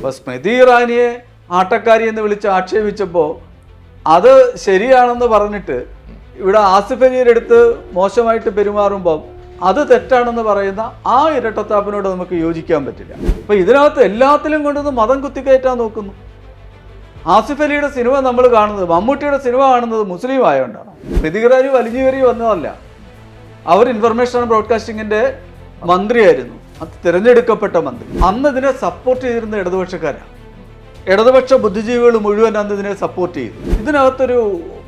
അപ്പോൾ സ്മൃതി ഇറാനിയെ ആട്ടക്കാരി എന്ന് വിളിച്ച് ആക്ഷേപിച്ചപ്പോൾ അത് ശരിയാണെന്ന് പറഞ്ഞിട്ട് ഇവിടെ ആസിഫ് അലിയുടെ അടുത്ത് മോശമായിട്ട് പെരുമാറുമ്പോൾ അത് തെറ്റാണെന്ന് പറയുന്ന ആ ഇരട്ടത്താപ്പിനോട് നമുക്ക് യോജിക്കാൻ പറ്റില്ല. അപ്പോൾ ഇതിനകത്ത് എല്ലാത്തിലും കൊണ്ടുവന്ന് മതം കുത്തിക്കയറ്റാൻ നോക്കുന്നു. ആസിഫ് അലിയുടെ സിനിമ നമ്മൾ കാണുന്നത് മമ്മൂട്ടിയുടെ സിനിമ കാണുന്നത് മുസ്ലിം ആയതുകൊണ്ടാണ് പ്രതികരാരി വലിഞ്ഞു കയറി വന്നതല്ല. അവർ ഇൻഫർമേഷൻ ആൻഡ് ബ്രോഡ്കാസ്റ്റിംഗിന്റെ മന്ത്രിയായിരുന്നു. അത് തിരഞ്ഞെടുക്കപ്പെട്ട മന്ത്രി. അന്ന് ഇതിനെ സപ്പോർട്ട് ചെയ്തിരുന്ന ഇടതുപക്ഷക്കാരാണ് ഇടതുപക്ഷ ബുദ്ധിജീവികൾ മുഴുവൻ അന്ന് ഇതിനെ സപ്പോർട്ട് ചെയ്തു. ഇതിനകത്തൊരു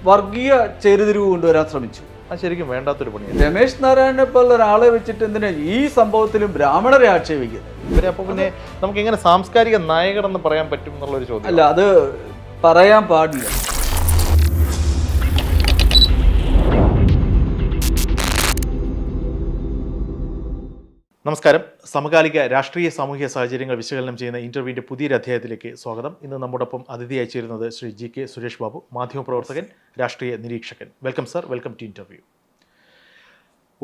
വർഗീയ ചേരുതിരിവ് കൊണ്ടുവരാൻ ശ്രമിച്ചു. അത് ശരിക്കും വേണ്ടാത്തൊരു പണിയാണ് രമേശ് നാരായണനെ പോലുള്ള ഒരാളെ വെച്ചിട്ട് എന്തിനാ ഈ സംഭവത്തിലും ബ്രാഹ്മണരെ ആക്ഷേപിക്കുന്നത്? ഇവരെ അപ്പോൾ പിന്നെ നമുക്ക് എങ്ങനെ സാംസ്കാരിക നായകർ എന്ന് പറയാൻ പറ്റും എന്നുള്ളൊരു ചോദ്യം അല്ല അത് പറയാൻ പാടില്ല. നമസ്കാരം. സമകാലിക രാഷ്ട്രീയ സാമൂഹിക സാഹചര്യങ്ങൾ വിശകലനം ചെയ്യുന്ന ഇന്റർവ്യൂവിന്റെ പുതിയൊരു അധ്യായത്തിലേക്ക് സ്വാഗതം. ഇന്ന് നമ്മോടൊപ്പം അതിഥി ചേരുന്നത് ശ്രീ ജി കെ സുരേഷ് ബാബു മാധ്യമപ്രവർത്തകൻ രാഷ്ട്രീയ നിരീക്ഷകൻ. Welcome sir welcome to interview.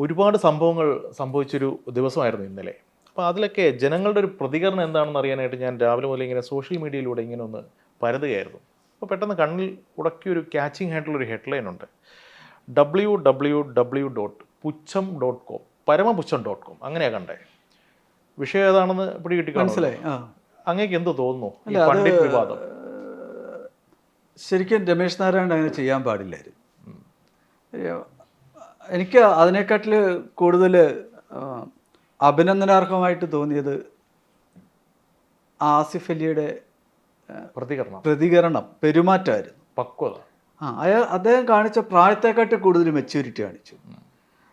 ഒരുപാട് സംഭവങ്ങൾ സംഭവിച്ചൊരു ദിവസമായിരുന്നു ഇന്നലെ. അപ്പോൾ അതിലൊക്കെ ജനങ്ങളുടെ ഒരു പ്രതികരണം എന്താണെന്ന് അറിയാനായിട്ട് ഞാൻ രാവിലെ മുതൽ ഇങ്ങനെ സോഷ്യൽ മീഡിയയിലൂടെ ഇങ്ങനെ ഒന്ന് പരതുകയായിരുന്നു. അപ്പോൾ പെട്ടെന്ന് കണ്ണിൽ ഉടക്കിയൊരു ക്യാച്ചിങ് ആയിട്ടുള്ളൊരു ഹെഡ്ലൈൻ ഉണ്ട്. ഡബ്ല്യു ഡബ്ല്യു ഡബ്ല്യു ഡോട്ട് പുച്ഛം ഡോട്ട് കോം. പരമപുച്ഛം dot com. അങ്ങനെയാ കണ്ടേ. വിഷയം ഏതാണെന്ന് പിടികിട്ടി. മനസ്സിലായി. അങ്ങേക്ക് എന്ത് തോന്നുന്നു പണ്ഡിറ്റ് വിവാദം? ശരിക്കും രമേശ് നാരായണൻ അങ്ങനെ ചെയ്യാൻ പാടില്ലായിരുന്നു. എനിക്ക് അതിനെക്കാട്ടിൽ കൂടുതൽ അഭിനന്ദനാർഹമായിട്ട് തോന്നിയത് ആസിഫ് അലിയുടെ പ്രതികരണം. പ്രതികരണം പെരുമാറ്റമായിരുന്നു. പക്വത. ആ അയാൾ അദ്ദേഹം കാണിച്ച പ്രായത്തെക്കാട്ടി കൂടുതൽ മെച്യൂരിറ്റി കാണിച്ചു.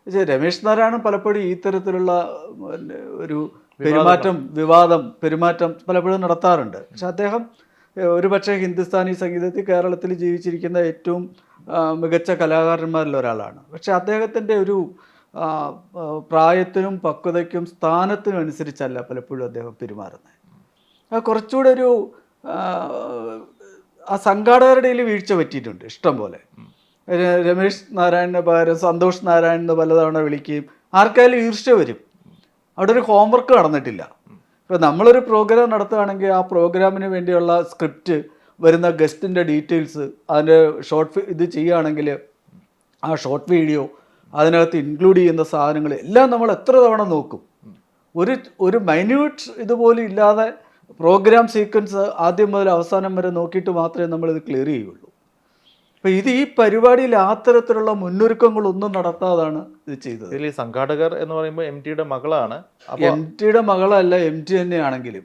രമേശ് നാരായണൻ പലപ്പോഴും ഈ തരത്തിലുള്ള ഒരു പെരുമാറ്റം വിവാദം പെരുമാറ്റം പലപ്പോഴും നടത്താറുണ്ട്. പക്ഷെ അദ്ദേഹം ഒരുപക്ഷെ ഹിന്ദുസ്ഥാനി സംഗീതത്തിൽ കേരളത്തിൽ ജീവിച്ചിരിക്കുന്ന ഏറ്റവും മികച്ച കലാകാരന്മാരിൽ ഒരാളാണ്. പക്ഷെ അദ്ദേഹത്തിന്റെ ഒരു പ്രായത്തിനും പക്വതയ്ക്കും സ്ഥാനത്തിനും അനുസരിച്ചല്ല പലപ്പോഴും അദ്ദേഹം പെരുമാറുന്നത്. അത് കുറച്ചുകൂടെ ഒരു ആ, സംഘാടകരുടെ വീഴ്ച പറ്റിയിട്ടുണ്ട് ഇഷ്ടം പോലെ. രമേശ് നാരായണന് പകരം സന്തോഷ് നാരായണൻ എന്ന് പലതവണ വിളിക്കുകയും ആർക്കായാലും ഈർഷ്യ വരും. അവിടെ ഒരു ഹോംവർക്ക് നടന്നിട്ടില്ല. ഇപ്പം നമ്മളൊരു പ്രോഗ്രാം നടത്തുകയാണെങ്കിൽ ആ പ്രോഗ്രാമിന് വേണ്ടിയുള്ള സ്ക്രിപ്റ്റ് വരുന്ന ഗസ്റ്റിന്റെ ഡീറ്റെയിൽസ് അതിന്റെ ഷോർട്ട് ഇത് ചെയ്യുകയാണെങ്കിൽ ആ ഷോർട്ട് വീഡിയോ അതിനകത്ത് ഇൻക്ലൂഡ് ചെയ്യുന്ന സാധനങ്ങൾ എല്ലാം നമ്മൾ എത്ര തവണ നോക്കും. ഒരു ഒരു മൈന്യൂട്ട് ഇതുപോലും ഇല്ലാതെ പ്രോഗ്രാം സീക്വൻസ് ആദ്യം മുതൽ അവസാനം വരെ നോക്കിയിട്ട് മാത്രമേ നമ്മളിത് ക്ലിയർ ചെയ്യുള്ളൂ. അപ്പം ഇത് ഈ പരിപാടിയിൽ അത്തരത്തിലുള്ള തരത്തിലുള്ള മുന്നൊരുക്കങ്ങളൊന്നും നടത്താതാണ് ഇത് ചെയ്തത്. ഇതിൽ ഈ സംഘാടകർ എന്ന് പറയുമ്പോൾ എം ടിയുടെ മകളാണ്. അപ്പോൾ എം ടിയുടെ മകളല്ല എം ടി തന്നെയാണെങ്കിലും.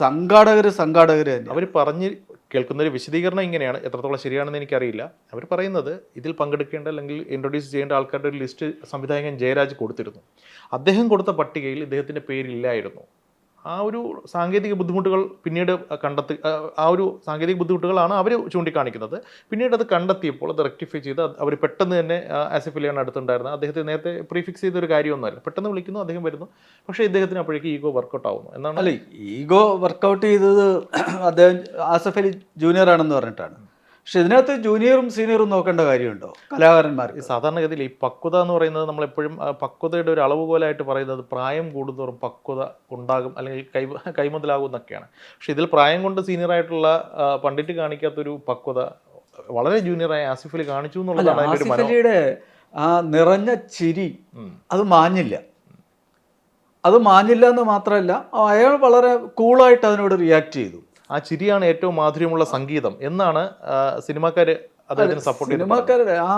സംഘാടകർ സംഘാടകർ തന്നെ അവർ പറഞ്ഞ് കേൾക്കുന്ന ഒരു വിശദീകരണം ഇങ്ങനെയാണ്. എത്രത്തോളം ശരിയാണെന്ന് എനിക്കറിയില്ല. അവർ പറയുന്നത് ഇതിൽ പങ്കെടുക്കേണ്ട അല്ലെങ്കിൽ ഇൻട്രൊഡ്യൂസ് ചെയ്യേണ്ട ആൾക്കാരുടെ ഒരു ലിസ്റ്റ് സംവിധായകൻ ജയരാജ് കൊടുത്തിരുന്നു. അദ്ദേഹം കൊടുത്ത പട്ടികയിൽ ഇദ്ദേഹത്തിന്റെ പേരില്ലായിരുന്നു. ആ ഒരു സാങ്കേതിക ബുദ്ധിമുട്ടുകൾ പിന്നീട് കണ്ടെത്തി ആ, ഒരു സാങ്കേതിക ബുദ്ധിമുട്ടുകളാണ് അവർ ചൂണ്ടിക്കാണിക്കുന്നത്. പിന്നീട് അത് കണ്ടെത്തിയപ്പോൾ അത് റെക്ടിഫൈ ചെയ്ത് അവർ പെട്ടെന്ന് തന്നെ ആസിഫ് അലിയാണ് അടുത്തുണ്ടായിരുന്നത്. അദ്ദേഹത്തെ നേരത്തെ പ്രീഫിക്സ് ചെയ്തൊരു കാര്യമൊന്നുമല്ല. പെട്ടെന്ന് വിളിക്കുന്നു അദ്ദേഹം വരുന്നു. പക്ഷേ ഇദ്ദേഹത്തിന് അപ്പോഴേക്ക് ഈഗോ വർക്കൗട്ട് ആവുന്നു. എന്നാണ് അല്ല ഈഗോ വർക്കൗട്ട് ചെയ്തത് അദ്ദേഹം ആസഫ് അലി ജൂനിയർ ആണെന്ന് പറഞ്ഞിട്ടാണ്. പക്ഷെ ഇതിനകത്ത് ജൂനിയറും സീനിയറും നോക്കേണ്ട കാര്യമുണ്ടോ? കലാകാരന്മാർ. ഈ സാധാരണഗതിയിൽ ഈ പക്വത എന്ന് പറയുന്നത് നമ്മളെപ്പോഴും പക്വതയുടെ ഒരു അളവുകോലായിട്ട് പറയുന്നത് പ്രായം കൂടുന്തോറും പക്വത ഉണ്ടാകും അല്ലെങ്കിൽ കൈ കൈമുതലാകും എന്നൊക്കെയാണ്. പക്ഷെ ഇതിൽ പ്രായം കൊണ്ട് സീനിയറായിട്ടുള്ള പണ്ഡിറ്റ് കാണിക്കാത്തൊരു പക്വത വളരെ ജൂനിയറായ ആസിഫ് അലി കാണിച്ചു എന്നുള്ളതാണ് ആസിഫ് അലിയുടെ ആ നിറഞ്ഞ ചിരി അത് മാഞ്ഞില്ല. അത് മാഞ്ഞില്ല എന്ന് മാത്രമല്ല അയാൾ വളരെ കൂളായിട്ട് അതിനോട് റിയാക്ട് ചെയ്തു. ആ ചിരിയാണ് ഏറ്റവും മാധുര്യമുള്ള സംഗീതം എന്നാണ് സിനിമാക്കാർ സിനിമാക്കാര് അദ്ദേഹത്തിന് സപ്പോർട്ട്. സിനിമാക്കാരുടെ ആ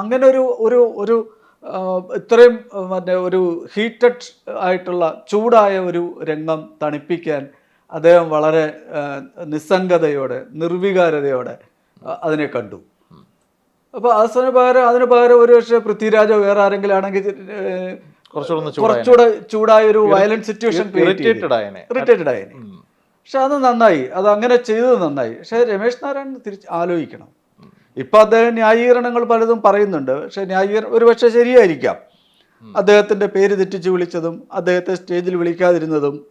അങ്ങനെ ഒരു ഒരു ഒരു ഇത്രയും മറ്റേ ഒരു ഹീറ്റഡ് ആയിട്ടുള്ള ചൂടായ ഒരു രംഗം തണുപ്പിക്കാൻ അദ്ദേഹം വളരെ നിസ്സംഗതയോടെ നിർവികാരതയോടെ അതിനെ കണ്ടു അപ്പോൾ അതിന് പകരം അതിന് പകരം ഒരു പക്ഷേ പൃഥ്വിരാജോ വേറെ ആരെങ്കിലും ആണെങ്കിൽ കുറച്ചുകൂടെ ചൂടായ ഒരു വയലന്റ് സിറ്റുവേഷൻ ഇറിറ്റേറ്റഡ് ആയനെ. പക്ഷെ അത് നന്നായി. അത് അങ്ങനെ ചെയ്തത് നന്നായി. പക്ഷെ രമേശ് നാരായണൻ തിരിച്ച് ആലോചിക്കണം. ഇപ്പം അദ്ദേഹം ന്യായീകരണങ്ങൾ പലതും പറയുന്നുണ്ട്. പക്ഷേ ന്യായീകരണം ഒരു പക്ഷേ ശരിയായിരിക്കാം അദ്ദേഹത്തിന്റെ പേര് തെറ്റിച്ച് വിളിച്ചതും അദ്ദേഹത്തെ സ്റ്റേജിൽ വിളിക്കാതിരുന്നതും.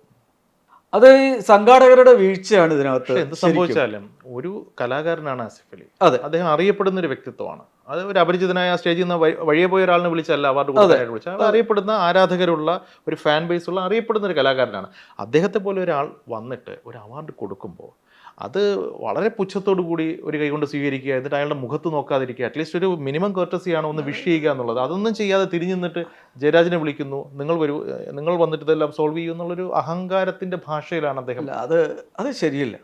അത് ഈ സംഘാടകരുടെ വീഴ്ചയാണ് ഇതിനകത്ത് എന്ത് സംഭവിച്ചാലും ഒരു കലാകാരനാണ് ആസിഫ് അലി. അതെ. അദ്ദേഹം അറിയപ്പെടുന്ന ഒരു വ്യക്തിത്വമാണ്. അത് ഒരു അപരിചിതനായ സ്റ്റേജിൽ നിന്ന് വഴി- വഴിയെ പോയ ഒരാളിനെ വിളിച്ചല്ല അവാർഡ് കൊടുക്കാനായിട്ട് വിളിച്ചത്. അത് അറിയപ്പെടുന്ന ആരാധകരുള്ള ഒരു ഫാൻ ബേസ് ഉള്ള അറിയപ്പെടുന്ന ഒരു കലാകാരനാണ്. അദ്ദേഹത്തെ പോലെ ഒരാൾ വന്നിട്ട് ഒരു അവാർഡ് കൊടുക്കുമ്പോൾ അത് വളരെ പുച്ഛത്തോടു കൂടി ഒരു കൈകൊണ്ട് സ്വീകരിക്കുക എന്നിട്ട് അയാളുടെ മുഖത്ത് നോക്കാതിരിക്കുക അറ്റ്ലീസ്റ്റ് ഒരു മിനിമം കോർട്ടസിയാണ് ഒന്ന് വിഷ് ചെയ്യുക എന്നുള്ളത്. അതൊന്നും ചെയ്യാതെ തിരിഞ്ഞു നിന്നിട്ട് ജയരാജിനെ വിളിക്കുന്നു നിങ്ങൾ വരൂ നിങ്ങൾ വന്നിട്ട് ഇതെല്ലാം സോൾവ് ചെയ്യൂ എന്നുള്ളൊരു അഹങ്കാരത്തിന്റെ ഭാഷയിലാണ് അദ്ദേഹം. അല്ല അത് അത് ശരിയല്ല.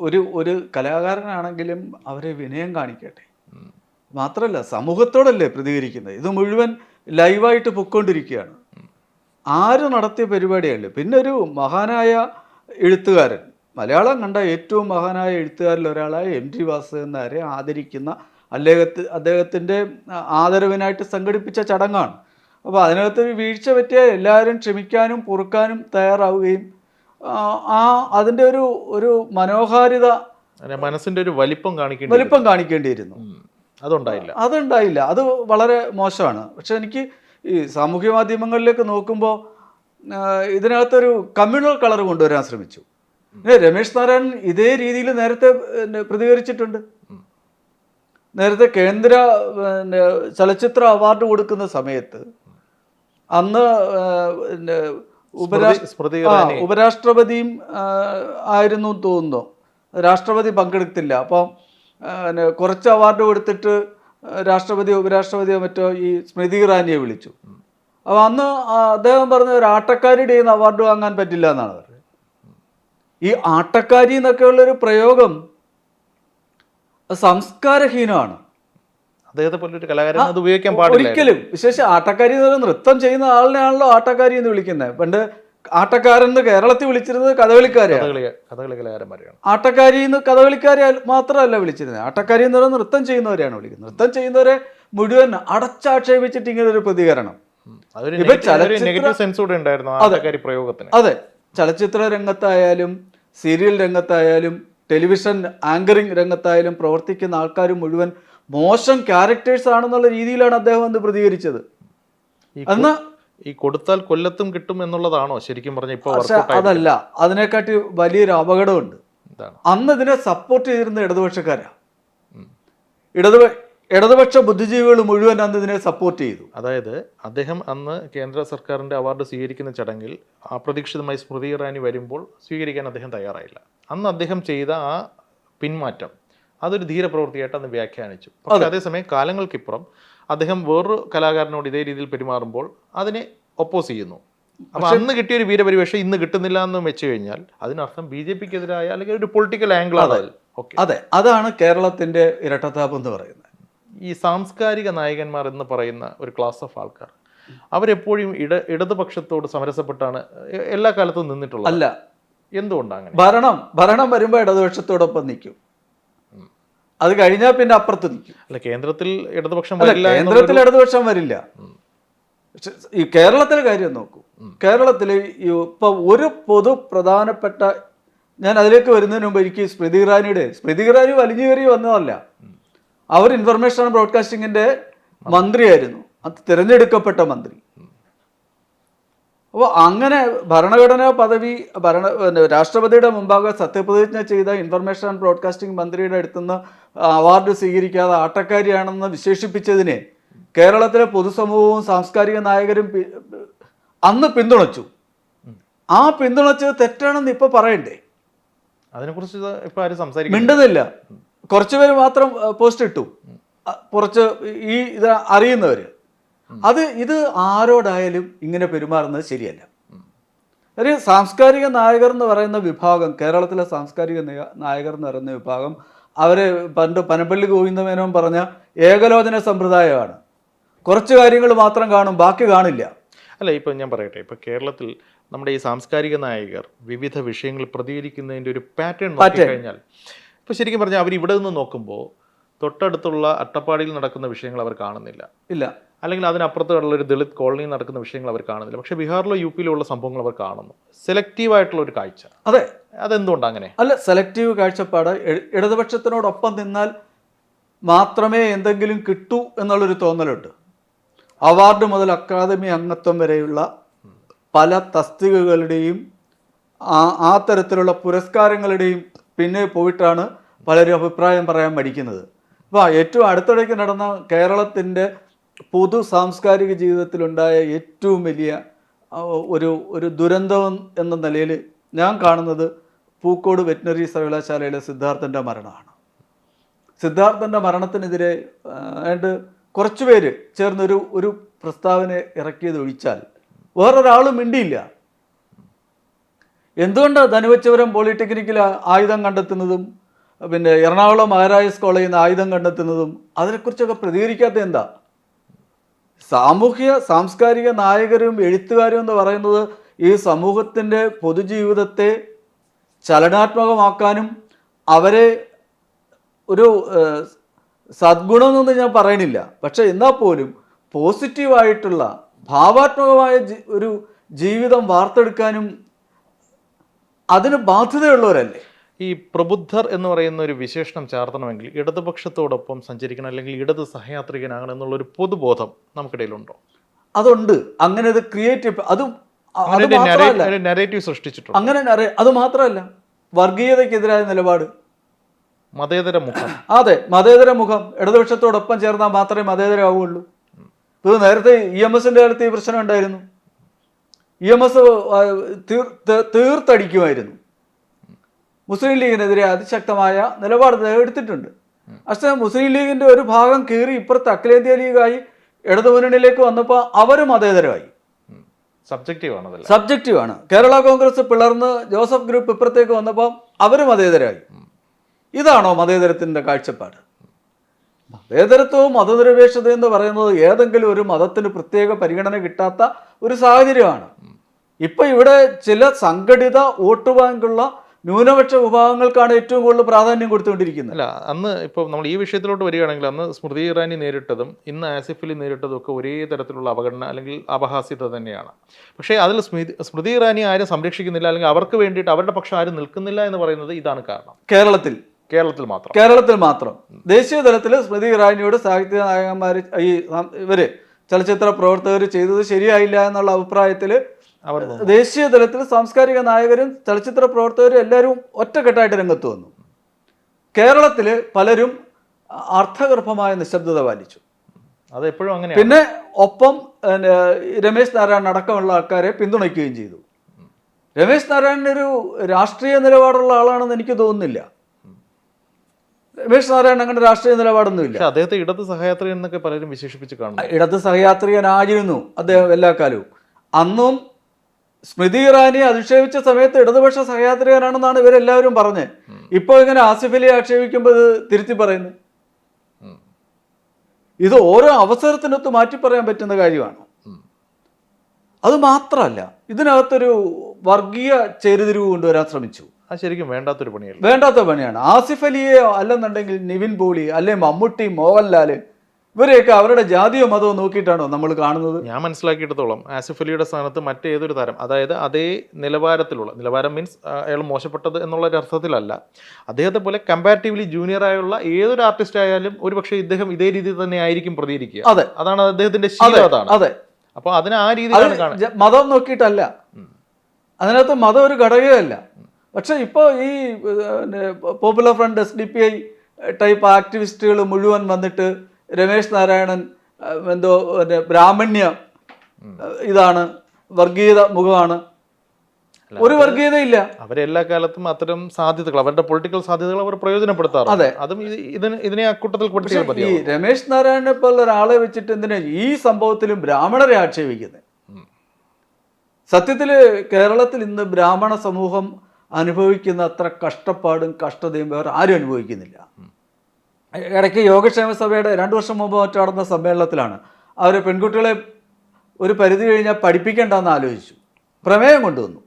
ഒരു ഒരു കലാകാരനാണെങ്കിലും അവരെ വിനയം കാണിക്കട്ടെ. മാത്രമല്ല സമൂഹത്തോടല്ലേ പ്രതികരിക്കുന്നത്? ഇത് മുഴുവൻ ലൈവായിട്ട് പൊക്കൊണ്ടിരിക്കുകയാണ് ആര് നടത്തിയ പരിപാടിയല്ല? പിന്നെ ഒരു മഹാനായ എഴുത്തുകാരൻ. മലയാളം കണ്ട ഏറ്റവും മഹാനായ എഴുത്തുകാരിൽ ഒരാളായ എം ടി വാസുദേവൻ നായരെ ആദരിക്കുന്ന അദ്ദേഹത്തെ അദ്ദേഹത്തിന്റെ ആദരവിനായിട്ട് സംഘടിപ്പിച്ച ചടങ്ങാണ്. അപ്പോൾ അതിനകത്ത് ഒരു വീഴ്ച പറ്റിയാൽ എല്ലാവരും ക്ഷമിക്കാനും പൊറുക്കാനും തയ്യാറാവുകയും ആ, അതിന്റെ ഒരു ഒരു മനോഹാരിത മനസ്സിന്റെ മനസ്സിന്റെ ഒരു വലിപ്പം കാണിക്കേണ്ടി വലിപ്പം കാണിക്കേണ്ടിയിരുന്നു. അതുണ്ടായില്ല. അതുണ്ടായില്ല. അത് വളരെ മോശമാണ്. പക്ഷെ എനിക്ക് ഈ സാമൂഹ്യ മാധ്യമങ്ങളിലേക്ക് നോക്കുമ്പോൾ ഇതിനകത്തൊരു കമ്മ്യൂണൽ കളർ കൊണ്ടുവരാൻ ശ്രമിച്ചു. രമേശ് നാരായണൻ ഇതേ രീതിയിൽ നേരത്തെ പ്രതികരിച്ചിട്ടുണ്ട്. നേരത്തെ കേന്ദ്ര പിന്നെ, ചലച്ചിത്ര അവാർഡ് കൊടുക്കുന്ന സമയത്ത് അന്ന് പിന്നെ, ഉപരാഷ്ട്രപതിയും ആയിരുന്നു തോന്നുന്നു. രാഷ്ട്രപതി പങ്കെടുത്തില്ല. അപ്പം പിന്നെ കുറച്ച് അവാർഡ് കൊടുത്തിട്ട് രാഷ്ട്രപതിയോ രാഷ്ട്രപതി ഉപരാഷ്ട്രപതിയോ മറ്റോ ഈ സ്മൃതി ഇറാനിയെ വിളിച്ചു. അപ്പോൾ അന്ന് അദ്ദേഹം പറഞ്ഞ ഒരു ആട്ടക്കാരിയുടെ നിന്ന് അവാർഡ് വാങ്ങാൻ പറ്റില്ല എന്നാണ് പറഞ്ഞത്. ഈ ആട്ടക്കാരി എന്നൊക്കെ ഉള്ളൊരു പ്രയോഗം സംസ്കാരഹീനമാണ്. അദ്ദേഹത്തെ കലാകാരൻ അത് ഉപയോഗിക്കാൻ പാടില്ല ഒരിക്കലും. വിശേഷം ആട്ടക്കാരി എന്ന് നൃത്തം ചെയ്യുന്ന ആളിനെയാണല്ലോ ആട്ടക്കാരി എന്ന് വിളിക്കുന്നത്. പണ്ട് ആട്ടക്കാരൻ എന്ന് കേരളത്തിൽ വിളിച്ചിരുന്നത് കഥകളിക്കാരെ കഥകളി കഥകളി കലാകാരന്മാരെയാണ് ആട്ടക്കാരി എന്ന് കഥകളിക്കാരെ മാത്രമല്ല വിളിച്ചിരുന്നത്. ആട്ടക്കാരി എന്ന് പറയുന്നത് നൃത്തം ചെയ്യുന്നവരെയാണ് വിളിക്കുന്നത്. നൃത്തം ചെയ്യുന്നവരെ മുഴുവൻ അടച്ചാക്ഷേപിച്ചിട്ട് ഇങ്ങനെ ഒരു പ്രതികരണം. അതെ. ചലച്ചിത്ര രംഗത്തായാലും സീരിയൽ രംഗത്തായാലും ടെലിവിഷൻ ആങ്കറിംഗ് രംഗത്തായാലും പ്രവർത്തിക്കുന്ന ആൾക്കാർ മുഴുവൻ മോശം ക്യാരക്ടേഴ്സ് ആണെന്നുള്ള രീതിയിലാണ് അദ്ദേഹം അന്ന് പ്രതികരിച്ചത്. അന്ന് ഈ കൊടുത്താൽ കൊല്ലത്തും കിട്ടും എന്നുള്ളതാണോ ശരിക്കും പറഞ്ഞ ഇപ്പൊ അതല്ല. അതിനെക്കാട്ടി വലിയൊരു അപകടമുണ്ട്. അന്ന് ഇതിനെ സപ്പോർട്ട് ചെയ്തിരുന്ന ഇടതുപക്ഷക്കാരാ. ഇടതുപക്ഷ ഇടതുപ ഇടതുപക്ഷ ബുദ്ധിജീവികൾ മുഴുവൻ അന്ന് ഇതിനെ സപ്പോർട്ട് ചെയ്തു. അതായത് അദ്ദേഹം അന്ന് കേന്ദ്ര സർക്കാരിന്റെ അവാർഡ് സ്വീകരിക്കുന്ന ചടങ്ങിൽ അപ്രതീക്ഷിതമായി സ്മൃതി ഇറാനി വരുമ്പോൾ സ്വീകരിക്കാൻ അദ്ദേഹം തയ്യാറായില്ല. അന്ന് അദ്ദേഹം ചെയ്ത ആ പിന്മാറ്റം അതൊരു ധീരപ്രവൃത്തിയായിട്ട് അന്ന് വ്യാഖ്യാനിച്ചു. പക്ഷേ അതേസമയം കാലങ്ങൾക്കിപ്പുറം അദ്ദേഹം വേറൊരു കലാകാരനോട് ഇതേ രീതിയിൽ പെരുമാറുമ്പോൾ അതിനെ ഒപ്പോസ് ചെയ്യുന്നു. അപ്പോൾ അന്ന് കിട്ടിയ ഒരു വീരപരിവേഷം ഇന്ന് കിട്ടുന്നില്ല എന്ന് വെച്ച് കഴിഞ്ഞാൽ അതിനർത്ഥം ബി ജെ പിക്കെതിരായ അല്ലെങ്കിൽ ഒരു പൊളിറ്റിക്കൽ ആംഗിൾ ആണ് ഓക്കെ അതെ. അതാണ് കേരളത്തിന്റെ ഇരട്ടത്താപ്പ് എന്ന് പറയുന്നത്. ഈ സാംസ്കാരിക നായകന്മാർ എന്ന് പറയുന്ന ഒരു ക്ലാസ് ഓഫ് ആൾക്കാർ അവരെപ്പോഴും ഇട ഇടതുപക്ഷത്തോട് സമരസപ്പെട്ടാണ് എല്ലാ കാലത്തും നിന്നിട്ടുള്ളത്. അല്ല. എന്തുകൊണ്ടാണ് ഭരണം ഭരണം വരുമ്പോൾ ഇടതുപക്ഷത്തോടൊപ്പം നിൽക്കും. അത് കഴിഞ്ഞാൽ പിന്നെ അപ്പുറത്ത് നിൽക്കും. അല്ല കേന്ദ്രത്തിൽ ഇടതുപക്ഷം വരില്ല കേന്ദ്രത്തിൽ ഇടതുപക്ഷം വരില്ല. ഈ കേരളത്തിലെ കാര്യം നോക്കൂ. കേരളത്തിൽ ഇപ്പൊ ഒരു പൊതു പ്രധാനപ്പെട്ട ഞാൻ അതിലേക്ക് വരുന്നതിന് മുമ്പ് എനിക്ക് സ്മൃതി ഇറാനിയുടെ സ്മൃതി ഇറാനി വലിഞ്ഞു കയറി വന്നതല്ല. അവർ ഇൻഫർമേഷൻ ബ്രോഡ്കാസ്റ്റിംഗിന്റെ മന്ത്രിയായിരുന്നു. അത് തിരഞ്ഞെടുക്കപ്പെട്ട മന്ത്രി. അപ്പോൾ അങ്ങനെ ഭരണഘടനാ പദവി ഭരണ രാഷ്ട്രപതിയുടെ മുമ്പാകെ സത്യപ്രതിജ്ഞ ചെയ്ത ഇൻഫർമേഷൻ ആൻഡ് ബ്രോഡ്കാസ്റ്റിംഗ് മന്ത്രിയുടെ അടുത്തുനിന്ന് അവാർഡ് സ്വീകരിക്കാതെ ആട്ടക്കാരിയാണെന്ന് വിശേഷിപ്പിച്ചതിനെ കേരളത്തിലെ പൊതുസമൂഹവും സാംസ്കാരിക നായകരും അന്ന് പിന്തുണച്ചു. ആ പിന്തുണച്ചത് തെറ്റാണെന്ന് ഇപ്പൊ പറയണ്ടേ? അതിനെക്കുറിച്ച് ഇപ്പൊ ആരും സംസാരിക്കും മിണ്ടുന്നില്ല. കുറച്ചുപേര് മാത്രം പോസ്റ്റ് ഇട്ടു. കുറച്ച് ഈ ഇത് അറിയുന്നവര്. അത് ഇത് ആരോടായാലും ഇങ്ങനെ പെരുമാറുന്നത് ശരിയല്ല. ഒരു സാംസ്കാരിക നായകർ എന്ന് പറയുന്ന വിഭാഗം കേരളത്തിലെ സാംസ്കാരിക നയ- നായകർ എന്ന് പറയുന്ന വിഭാഗം അവരെ പണ്ട് പനപ്പള്ളി ഗോവിന്ദമേനോൻ പറഞ്ഞ ഏകലോചന സമ്പ്രദായമാണ്. കുറച്ച് കാര്യങ്ങൾ മാത്രം കാണും ബാക്കി കാണില്ല. അല്ല ഇപ്പം ഞാൻ പറയട്ടെ ഇപ്പം കേരളത്തിൽ നമ്മുടെ ഈ സാംസ്കാരിക നായകർ വിവിധ വിഷയങ്ങൾ പ്രതികരിക്കുന്നതിന്റെ ഒരു പാറ്റേൺ നോക്കിക്കഴിഞ്ഞാൽ ഇപ്പം ശരിക്കും പറഞ്ഞാൽ അവർ ഇവിടെ നിന്ന് നോക്കുമ്പോൾ തൊട്ടടുത്തുള്ള അട്ടപ്പാടിയിൽ നടക്കുന്ന വിഷയങ്ങൾ അവർ കാണുന്നില്ല. ഇല്ല. അല്ലെങ്കിൽ അതിനപ്പുറത്തുള്ള ഒരു ദളിത് കോളനി നടക്കുന്ന വിഷയങ്ങൾ അവർ കാണുന്നില്ല. പക്ഷേ ബീഹാറിലോ യു പിയിലോ ഉള്ള സംഭവങ്ങൾ അവർ കാണുന്നു. സെലക്റ്റീവ് ആയിട്ടുള്ള ഒരു കാഴ്ച. അതെ. അതെന്തുകൊണ്ട് അങ്ങനെ? അല്ല സെലക്റ്റീവ് കാഴ്ചപ്പാട് ഇട- ഇടതുപക്ഷത്തിനോടൊപ്പം നിന്നാൽ മാത്രമേ എന്തെങ്കിലും കിട്ടൂ എന്നുള്ളൊരു തോന്നലുണ്ട്. അവാർഡ് മുതൽ അക്കാദമി അംഗത്വം വരെയുള്ള പല തസ്തികകളുടെയും ആ ആ തരത്തിലുള്ള പുരസ്കാരങ്ങളുടെയും പിന്നെ പോയിട്ടാണ് പലരും അഭിപ്രായം പറയാൻ മടിക്കുന്നത്. അപ്പോൾ ഏറ്റവും അടുത്തിടയ്ക്ക് നടന്ന കേരളത്തിന്റെ പൊതു സാംസ്കാരിക ജീവിതത്തിലുണ്ടായ ഏറ്റവും വലിയ ഒരു ഒരു ദുരന്തം എന്ന നിലയിൽ ഞാൻ കാണുന്നത് പൂക്കോട് വെറ്റിനറി സർവകലാശാലയിലെ സിദ്ധാർത്ഥന്റെ മരണമാണ്. സിദ്ധാർത്ഥന്റെ മരണത്തിനെതിരെ ആയിട്ട് കുറച്ച് പേര് ചേർന്നൊരു ഒരു പ്രസ്താവന ഇറക്കിയത് ഒഴിച്ചാൽ വേറൊരാളും മിണ്ടിയില്ല. എന്തുകൊണ്ട് ധനുവച്ചപുരം പോളിടെക്നിക്കിൽ ആയുധം കണ്ടെത്തുന്നതും പിന്നെ എറണാകുളം മഹാരാജാസ് കോളേജിൽ നിന്ന് ആയുധം കണ്ടെത്തുന്നതും അതിനെക്കുറിച്ചൊക്കെ പ്രതികരിക്കാത്ത എന്താ? സാമൂഹ്യ സാംസ്കാരിക നായകരും എഴുത്തുകാരും എന്ന് പറയുന്നത് ഈ സമൂഹത്തിന്റെ പൊതുജീവിതത്തെ ചലനാത്മകമാക്കാനും അവരെ ഒരു സദ്ഗുണമെന്നൊന്നും ഞാൻ പറയണില്ല പക്ഷേ എന്നാൽ പോലും പോസിറ്റീവായിട്ടുള്ള ഭാവാത്മകമായ ഒരു ജീവിതം വാർത്തെടുക്കാനും അതിന് ബാധ്യതയുള്ളവരല്ലേ? ഈ പ്രബുദ്ധർ എന്ന് പറയുന്ന ഒരു വിശേഷണം ചേർത്തണമെങ്കിൽ ഇടതുപക്ഷത്തോടൊപ്പം സഞ്ചരിക്കണം അല്ലെങ്കിൽ ഇടത് സഹയാത്രികനാകണം എന്നുള്ളൊരു പൊതുബോധം നമുക്കിടയിലുണ്ടോ? അതുണ്ട്. അങ്ങനെ അത് ക്രിയേറ്റീവ് അതും നെറേറ്റീവ് സൃഷ്ടിച്ചിട്ടുണ്ട്. അങ്ങനെ അത് മാത്രമല്ല. വർഗീയതയ്ക്കെതിരായ നിലപാട്. മതേതര മുഖം. അതെ മതേതര മുഖം. ഇടതുപക്ഷത്തോടൊപ്പം ചേർന്നാൽ മാത്രമേ മതേതരമാവുള്ളൂ ഇത് നേരത്തെ ഇ എം എസിന്റെ കാലത്ത് ഈ പ്രശ്നം ഉണ്ടായിരുന്നു. ഇ എം എസ് തീർത്തടിക്കുമായിരുന്നു. മുസ്ലിം ലീഗിനെതിരെ അതിശക്തമായ നിലപാട് എടുത്തിട്ടുണ്ട്. പക്ഷേ മുസ്ലിം ലീഗിന്റെ ഒരു ഭാഗം കീറി ഇപ്പുറത്ത് അഖിലേന്ത്യാ ലീഗായി ഇടതുമുന്നണിയിലേക്ക് വന്നപ്പോൾ അവരും അതേതരമായി. സബ്ജക്റ്റീവ് ആണ് സബ്ജക്റ്റീവാണ് കേരള കോൺഗ്രസ് പിളർന്ന് ജോസഫ് ഗ്രൂപ്പ് ഇപ്പുറത്തേക്ക് വന്നപ്പോൾ അവരും മതേതരായി ഇതാണോ മതേതരത്തിന്റെ കാഴ്ചപ്പാട്? മതേതരത്വവും മതനിരപേക്ഷതയും എന്ന് പറയുന്നത് ഏതെങ്കിലും ഒരു മതത്തിന് പ്രത്യേക പരിഗണന കിട്ടാത്ത ഒരു സാഹചര്യമാണ്. ഇപ്പൊ ഇവിടെ ചില സംഘടിത വോട്ട് ബാങ്കുള്ള ന്യൂനപക്ഷ വിഭാഗങ്ങൾക്കാണ് ഏറ്റവും കൂടുതൽ പ്രാധാന്യം കൊടുത്തുകൊണ്ടിരിക്കുന്നത്. അല്ല അന്ന് ഇപ്പോൾ നമ്മൾ ഈ വിഷയത്തിലോട്ട് വരികയാണെങ്കിൽ അന്ന് സ്മൃതി ഇറാനി നേരിട്ടതും ഇന്ന് ആസിഫ് അലി നേരിട്ടതും ഒക്കെ ഒരേ തരത്തിലുള്ള അവഗണന അല്ലെങ്കിൽ അപഹാസ്യത തന്നെയാണ്. പക്ഷേ അതിൽ സ്മൃതി സ്മൃതി ഇറാനി ആരും സംരക്ഷിക്കുന്നില്ല അല്ലെങ്കിൽ അവർക്ക് വേണ്ടിയിട്ട് അവരുടെ പക്ഷം ആരും നിൽക്കുന്നില്ല എന്ന് പറയുന്നത് ഇതാണ് കാരണം. കേരളത്തിൽ. കേരളത്തിൽ മാത്രം. കേരളത്തിൽ മാത്രം. ദേശീയ തലത്തിൽ സ്മൃതി ഇറാനിയോട് സാഹിത്യ നായകന്മാർ ഈ ഇവർ ചലച്ചിത്ര പ്രവർത്തകർ ചെയ്തത് ശരിയായില്ല എന്നുള്ള അഭിപ്രായത്തിൽ അവർ ദേശീയ തലത്തിൽ സാംസ്കാരിക നായകരും ചലച്ചിത്ര പ്രവർത്തകരും എല്ലാവരും ഒറ്റക്കെട്ടായിട്ട് രംഗത്ത് വന്നു. കേരളത്തിൽ പലരും അർത്ഥഗർഭമായ നിശബ്ദത പാലിച്ചു. അതെപ്പോഴും അങ്ങനെ പിന്നെ ഒപ്പം രമേശ് നാരായണൻ അടക്കമുള്ള ആൾക്കാരെ പിന്തുണയ്ക്കുകയും ചെയ്തു. രമേശ് നാരായണൻ ഒരു രാഷ്ട്രീയ നിലപാടുള്ള ആളാണെന്ന് എനിക്ക് തോന്നുന്നില്ല. രമേശ് നാരായണൻ അങ്ങനെ രാഷ്ട്രീയ നിലപാടൊന്നുമില്ല. അദ്ദേഹത്തെ ഇടത് സഹയാത്രി എന്നൊക്കെ പലരും വിശേഷിപ്പിച്ച് കാണുന്നു ഇടത് സഹയാത്രികനായിരുന്നു അദ്ദേഹം എല്ലാ കാലവും. അന്നും സ്മൃതി ഇറാനി അധിക്ഷേപിച്ച സമയത്ത് ഇടതുപക്ഷ സഹയാത്രികനാണെന്നാണ് ഇവരെല്ലാവരും പറഞ്ഞത്. ഇപ്പോൾ ഇങ്ങനെ ആസിഫ് അലി ആക്ഷേപിക്കുമ്പോൾ തിരുത്തി പറയുന്നു ഇത് ഓരോ അവസരത്തിനൊത്ത് മാറ്റി പറയാൻ പറ്റുന്ന കാര്യമാണ്. അത് മാത്രമല്ല ഇതിനകത്തൊരു വർഗീയ ചേരുതിരിവ് കൊണ്ടുവരാൻ ശ്രമിച്ചു. അത് ശരിക്കും വേണ്ടാത്തൊരു പണിയാണ് വേണ്ടാത്ത പണിയാണ്. ആസിഫ് അലിയെ അല്ലെന്നുണ്ടെങ്കിൽ നിവിൻ പോളി അല്ലെ മമ്മൂട്ടി മോഹൻലാൽ ഇവരെയൊക്കെ അവരുടെ ജാതിയോ മതമോ നോക്കിയിട്ടാണോ നമ്മൾ കാണുന്നത്? ഞാൻ മനസ്സിലാക്കിയിടത്തോളം ആസിഫ് അലിയുടെ സ്ഥാനത്ത് മറ്റേതൊരു താരം അതായത് അതേ നിലവാരത്തിലുള്ള നിലവാരം മീൻസ് അയാൾ മോശപ്പെട്ടത് എന്നുള്ള ഒരു അർത്ഥത്തിലല്ല. അദ്ദേഹത്തെ പോലെ കമ്പാരിറ്റീവ്ലി ജൂനിയർ ആയുള്ള ഏതൊരു ആർട്ടിസ്റ്റ് ആയാലും ഒരുപക്ഷെ ഇദ്ദേഹം ഇതേ രീതിയിൽ തന്നെ ആയിരിക്കും പ്രതികരിക്കുക. അതെ. അതാണ് അദ്ദേഹത്തിന്റെ ശീലം അതെ അപ്പോൾ അതിന് ആ രീതിയിൽ രീതിയിലാണ് മതം നോക്കിയിട്ടല്ല. അതിനകത്ത് മതം ഒരു ഘടകമല്ല പക്ഷെ ഇപ്പോൾ ഈ Popular Front S D P I type ആക്ടിവിസ്റ്റുകൾ മുഴുവൻ വന്നിട്ട് രമേശ് നാരായണൻ എന്തോ പിന്നെ ബ്രാഹ്മണ്യ ഇതാണ് വർഗീയത മുഖമാണ്. ഒരു വർഗീയതയില്ല. അവരെല്ലാ കാലത്തും അത്തരം സാധ്യതകൾ അവരുടെ പൊളിറ്റിക്കൽ സാധ്യതകൾ അവർ പ്രയോജനപ്പെടുത്താറ് അതെ. അതും ഇതിന് ഇതിനെ അക്കൂട്ടത്തിൽ ഈ രമേശ് നാരായണനെ പോലുള്ള ഒരാളെ വെച്ചിട്ട് എന്തിനാ ഈ സംഭവത്തിലും ബ്രാഹ്മണരെ ആക്ഷേപിക്കുന്നത്? സത്യത്തിൽ സത്യത്തിൽ കേരളത്തിൽ ഇന്ന് ബ്രാഹ്മണ സമൂഹം അനുഭവിക്കുന്ന അത്ര കഷ്ടപ്പാടും കഷ്ടതയും വേറെ ആരും അനുഭവിക്കുന്നില്ല. ഇടയ്ക്ക് യോഗക്ഷേമ സഭയുടെ രണ്ട് വർഷം മുമ്പ് മറ്റു നടന്ന സമ്മേളനത്തിലാണ്. അവർ പെൺകുട്ടികളെ ഒരു പരിധി കഴിഞ്ഞാൽ പഠിപ്പിക്കേണ്ടെന്ന് ആലോചിച്ചു. പ്രമേയം കൊണ്ടുവന്നു.